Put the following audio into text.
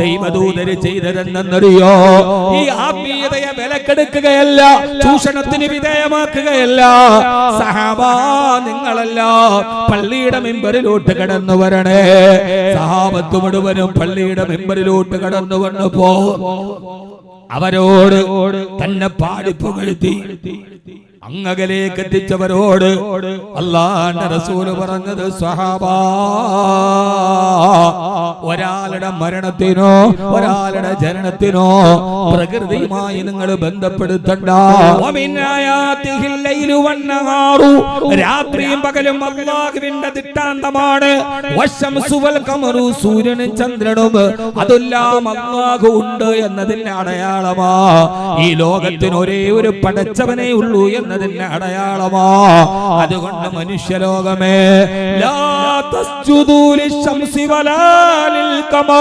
ദൈവദൂതര് ചെയ്തതെന്നറിയോ? ഈ ആത്മീയതയെ വിലക്കെടുക്കുകയല്ല ചൂഷണത്തിന് വിധേയമാക്കുകയല്ല. സഹാബാ നിങ്ങളല്ല പള്ളിയുടെ മെമ്പറിലോട്ട് കടന്നു വരണേ. സഹാബത്ത് മുഴുവനും പള്ളിയുടെ മെമ്പറിലോട്ട് കടന്നു വന്നപ്പോ അവരോട് തന്നെ പാടിപ്പുകഴ്ത്തി അങ്ങകലേക്ക് എത്തിച്ചവരോട് അള്ളാന്റെ റസൂൽ പറഞ്ഞത് സ്വഹാബാ ഒരാളുടെ മരണത്തിനോ ഒരാളുടെ ജനനത്തിനോ പ്രകൃതിയുമായി നിങ്ങൾ ബന്ധപ്പെടുത്തണ്ട. രാത്രിയും പകലും അള്ളാഹുവിന്റെ ദിട്ടാന്തമാണ് സൂര്യനും ചന്ദ്രനും. അതെല്ലാം അള്ളാഹു ഉണ്ട് എന്നതിന്റെ അടയാളമാ. ഈ ലോകത്തിന് ഒരേ ഒരു പടച്ചവനേ ഉള്ളൂ എന്നതിന്റെ അടയാളമാ. അതുകൊണ്ട് മനുഷ്യലോകമേ ലാ തസ്ജുദൂ ലിശംസി വലാ कमर